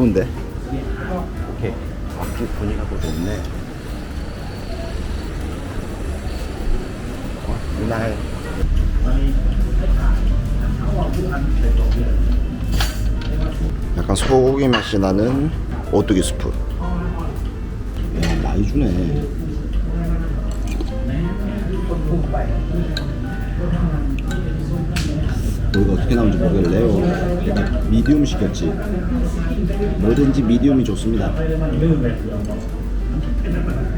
어두운데? 오케이. 앞쪽 보니까 더 좋네. 어, 이날. 약간 소고기 맛이 나는 오뚜기 스프. 야 많이 주네 여기가 어떻게 나오는지 모르겠네요. 일단 미디움 시켰지. 뭐든지 미디움이 좋습니다.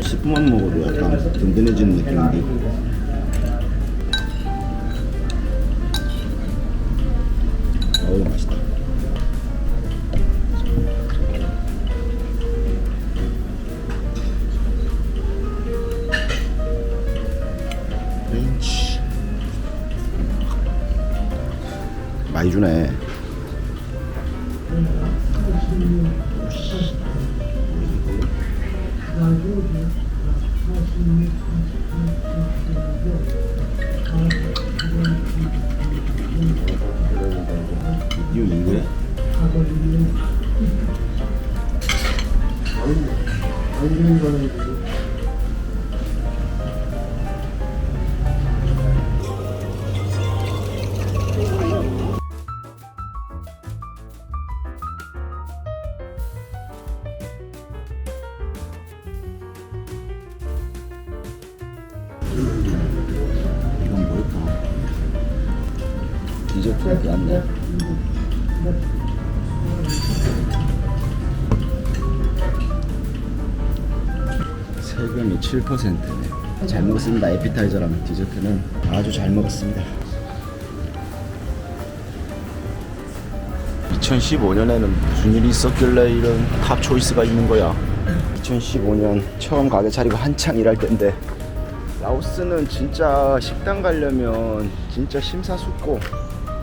스프만 먹어도 약간 든든해지는 느낌인데. 어우 맛있다. 렌치 많이 주네 이거 인거야? 이건 세금이 7%네. 잘 먹었습니다. 에피타이저랑 디저트는 아주 잘 먹었습니다. 2015년에는 무슨 일이 있었길래 이런 탑 초이스가 있는 거야? 2015년 처음 가게 차리고 한창 일할 때인데 라오스는 진짜 식당 가려면 진짜 심사숙고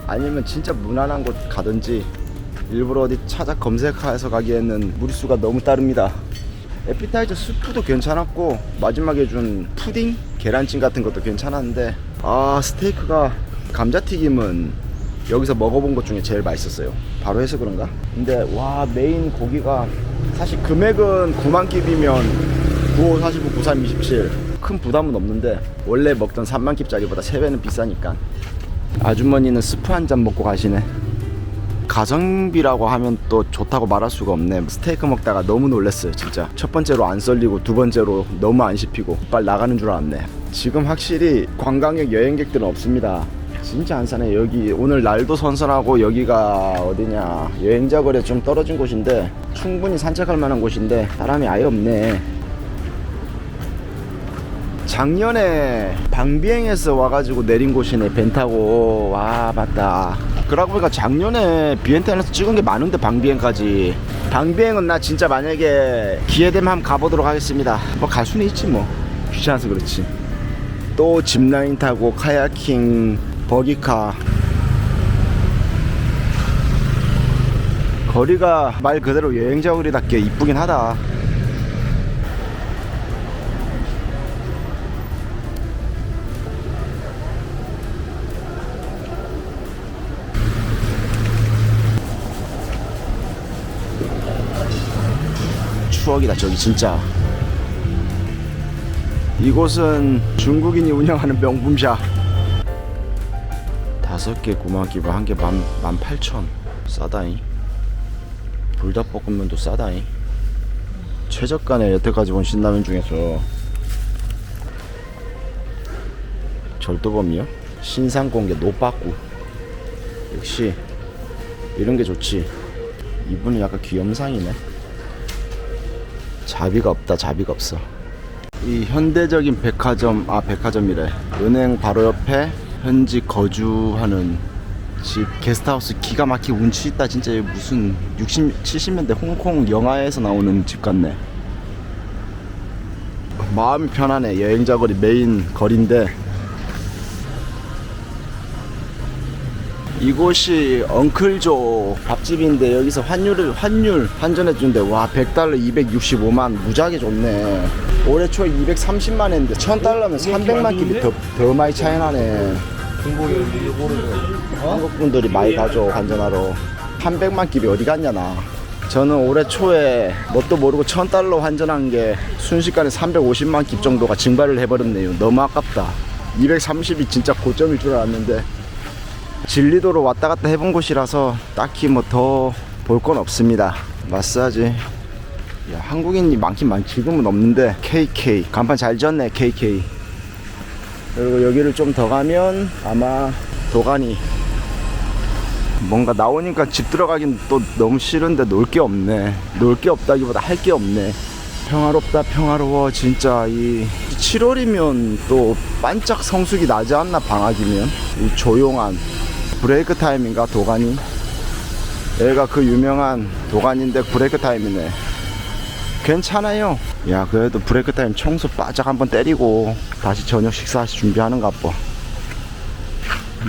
아니면 진짜 무난한 곳 가든지 일부러 어디 찾아 검색해서 가기에는 무리수가 너무 따릅니다. 에피타이저 수프도 괜찮았고 마지막에 준 푸딩 계란찜 같은 것도 괜찮았는데 아 스테이크가 감자튀김은 여기서 먹어본 것 중에 제일 맛있었어요. 바로 해서 그런가? 근데 와 메인 고기가 사실 금액은 9만 깁이면 95, 45, 93, 27. 큰 부담은 없는데 원래 먹던 3만 깁짜리보다 3배는 비싸니까 아주머니는 스프 한 잔 먹고 가시네. 가성비라고 하면 또 좋다고 말할 수가 없네. 스테이크 먹다가 너무 놀랐어요, 진짜. 첫 번째로 안 썰리고 두 번째로 너무 안 씹히고 빨리 나가는 줄 알았네. 지금 확실히 관광객 여행객들은 없습니다. 진짜 안 사네. 여기 오늘 날도 선선하고 여기가 어디냐 여행자 거리 좀 떨어진 곳인데 충분히 산책할 만한 곳인데 사람이 아예 없네. 작년에 방비행에서 와가지고 내린 곳이네 벤 타고. 와 맞다. 그러고 보니까 작년에 비엔타에서 찍은 게 많은데 방비행까지. 방비행은 나 진짜 만약에 기회 되면 한번 가보도록 하겠습니다. 뭐 갈 수는 있지 뭐. 귀찮아서 그렇지. 또 짚라인 타고 카야킹 버기카. 거리가 말 그대로 여행자 거리답게 이쁘긴 하다 추억이다. 저기 진짜. 이곳은 중국인이 운영하는 명품샵. 다섯 개 9만 끼고 한개 만, 만 8천. 싸다잉. 불닭볶음면도 싸다잉. 최저가네 여태까지 본 신라면 중에서. 절도범이요? 신상공개 노빠꾸. 역시 이런 게 좋지. 이분은 약간 귀염상이네 자비가 없다 자비가 없어. 이 현대적인 백화점 아 백화점이래. 은행 바로 옆에 현지 거주하는 집 게스트하우스 기가 막히게 운치 있다. 진짜 무슨 60, 70년대 홍콩 영화에서 나오는 집 같네. 마음이 편하네. 여행자 거리 메인 거리인데 이곳이 엉클조 밥집인데 여기서 환율을 환율 환전해 준대. 와 100달러 265만. 무지하게 좋네. 올해 초에 230만 했는데 1000달러면 300만 끼리 더, 더 많이 차이 나네. 한국 분들이 많이 가죠 환전하러. 한 100만 깁이 어디 갔냐 나. 저는 올해 초에 뭣도 모르고 천 달러 환전한 게 순식간에 350만 깁 정도가 증발을 해버렸네요. 너무 아깝다. 230이 진짜 고점일 줄 알았는데 진리도로 왔다 갔다 해본 곳이라서 딱히 뭐 더 볼 건 없습니다. 마사지. 야, 한국인이 많긴 많 지금은 없는데 KK 간판 잘 지었네 KK 그리고 여기를 좀 더 가면 아마 도가니. 뭔가 나오니까 집 들어가긴 또 너무 싫은데 놀 게 없네. 놀 게 없다기보다 할 게 없네. 평화롭다 평화로워. 진짜 이 7월이면 또 반짝 성수기 나지 않나 방학이면? 이 조용한 브레이크 타임인가 도가니? 여기가 그 유명한 도가니인데 브레이크 타임이네. 괜찮아요. 야 그래도 브레이크 타임 청소 바짝 한번 때리고 다시 저녁 식사 준비하는가 봐.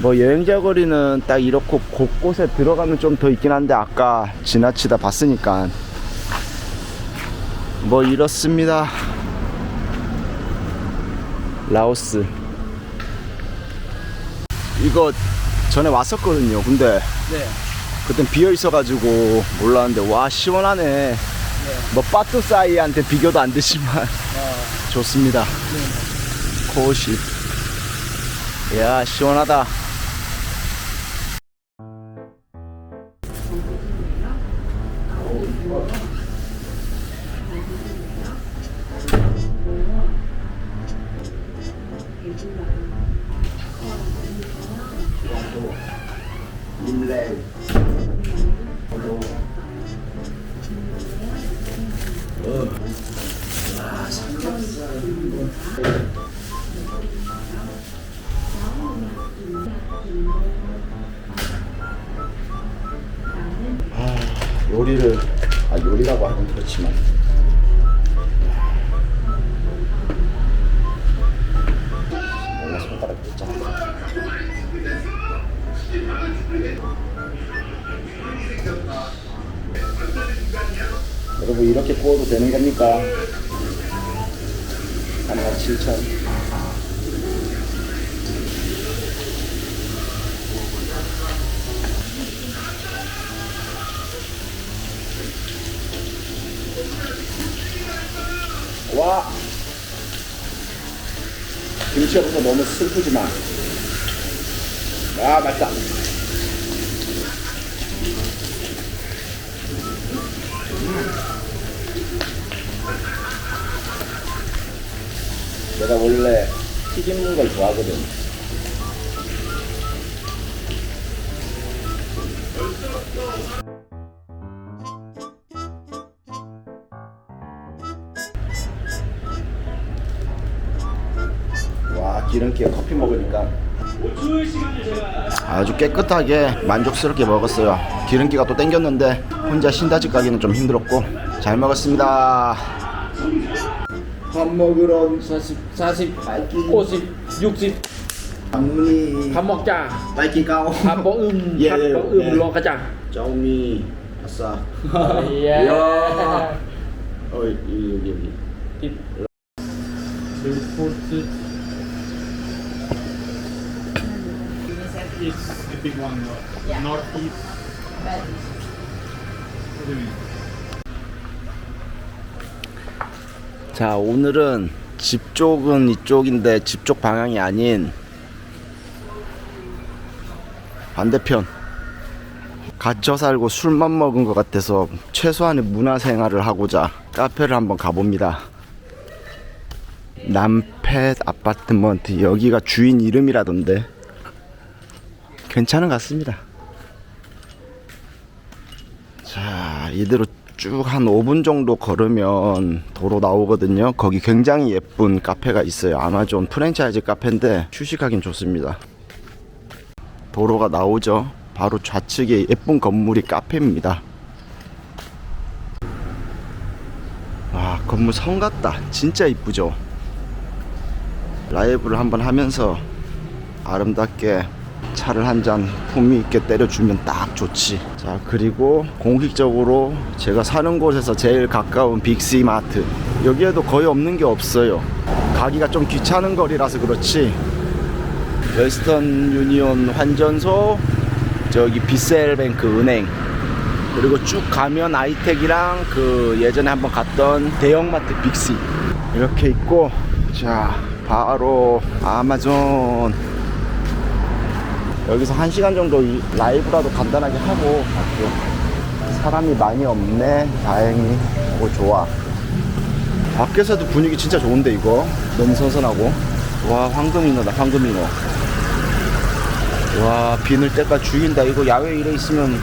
뭐 여행자 거리는 딱 이렇고 곳곳에 들어가면 좀 더 있긴 한데 아까 지나치다 봤으니까. 뭐 이렇습니다. 라오스. 이거 전에 왔었거든요. 근데 네. 그땐 비어 있어가지고 몰랐는데 와 시원하네. 뭐 빠뚜 사이한테 비교도 안 되지만 좋습니다. 코시. 야 시원하다 요리를 아 요리라고 하긴 그렇지만. 몰라 손가락 됐잖아. 여러분 이렇게 구워도 되는 겁니까? 하나 7천 와 없어서 너무 슬프지만 아 맛있다. 내가 원래 튀김 걸 좋아하거든 와 기름기에 커피 먹으니까. 아주 깨끗하게 만족스럽게 먹었어요. 기름기가 또 땡겼는데 혼자 신다집 가기는 좀 힘들었고 잘 먹었습니다. 밥 먹으러 40, 40, 바이킹. 50, 60 장문이 밥 먹자. 바이킹 까오. 밥 먹음. 예, 밥 예, 먹음 예. 로 가자. 짜오미 아싸. 예. 이야. 어 여기 여기. 여기 It's the big one, uh, northeast. What do you mean? 자 오늘은 집 쪽은 이쪽인데 집 쪽 방향이 아닌 반대편. 갇혀 살고 술만 먹은 것 같아서 최소한의 문화생활을 하고자 카페를 한번 가봅니다. 남펫 아파트먼트 여기가 주인 이름이라던데 괜찮은 것 같습니다. 자 이대로 쭉 한 5분 정도 걸으면 도로 나오거든요. 거기 굉장히 예쁜 카페가 있어요. 아마존 프랜차이즈 카페인데 휴식하긴 좋습니다. 도로가 나오죠. 바로 좌측에 예쁜 건물이 카페입니다. 와 건물 성 같다. 진짜 이쁘죠? 라이브를 한번 하면서 아름답게 차를 한 잔 품위 있게 때려주면 딱 좋지. 자 그리고 공식적으로 제가 사는 곳에서 제일 가까운 빅시 마트. 여기에도 거의 없는 게 없어요. 가기가 좀 귀찮은 거리라서 그렇지. 웨스턴 유니온 환전소 저기 비셀뱅크 은행. 그리고 쭉 가면 아이텍이랑 그 예전에 한번 갔던 대형마트 빅시 이렇게 있고 자 바로 아마존 여기서 한 시간 정도 이- 라이브라도 간단하게 하고 갈게요. 사람이 많이 없네. 다행히. 오 좋아. 밖에서도 분위기 진짜 좋은데 이거? 너무 선선하고. 와 황금잉어다 황금잉어. 와 비늘 때까지 죽인다. 이거 야외 이래 있으면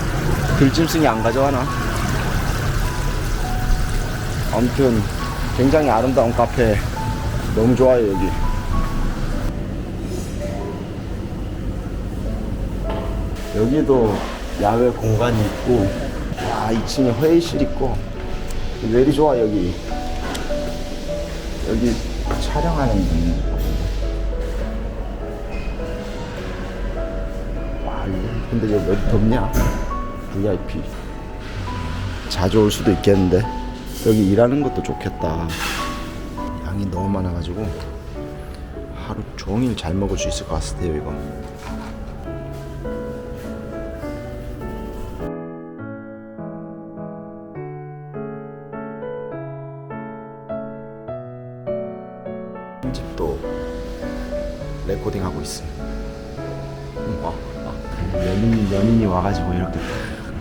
들짐승이 안 가져가나? 아무튼 굉장히 아름다운 카페. 너무 좋아요 여기 여기도 야외 공간이 있고 와 2층에 회의실 있고 왜 이리 좋아 여기 여기 촬영하는 분 와, 이거 근데 여기 왜 덥냐? VIP. 자주 올 수도 있겠는데. 여기 일하는 것도 좋겠다. 양이 너무 많아가지고 하루 종일 잘 먹을 수 있을 것 같아요, 이거. 있습니다. 와, 와. 연인, 연인이 와가지고 이렇게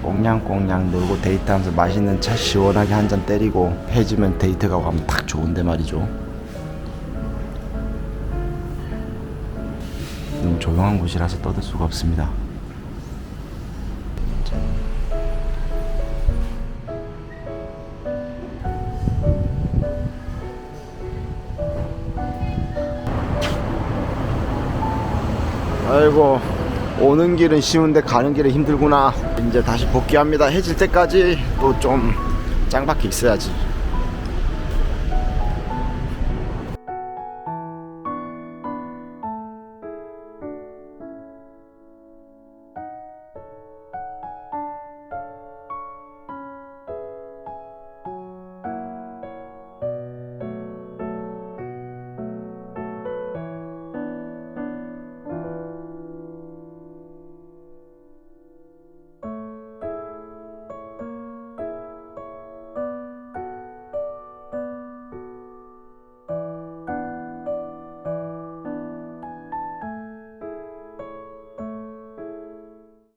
꽁냥꽁냥 놀고 데이트하면서 맛있는 차 시원하게 한 잔 때리고 해지면 데이트 가고 하면 딱 좋은데 말이죠. 너무 조용한 곳이라서 떠들 수가 없습니다. 아이고 오는 길은 쉬운데 가는 길은 힘들구나. 이제 다시 복귀합니다. 해질 때까지 또 좀 짱박혀 있어야지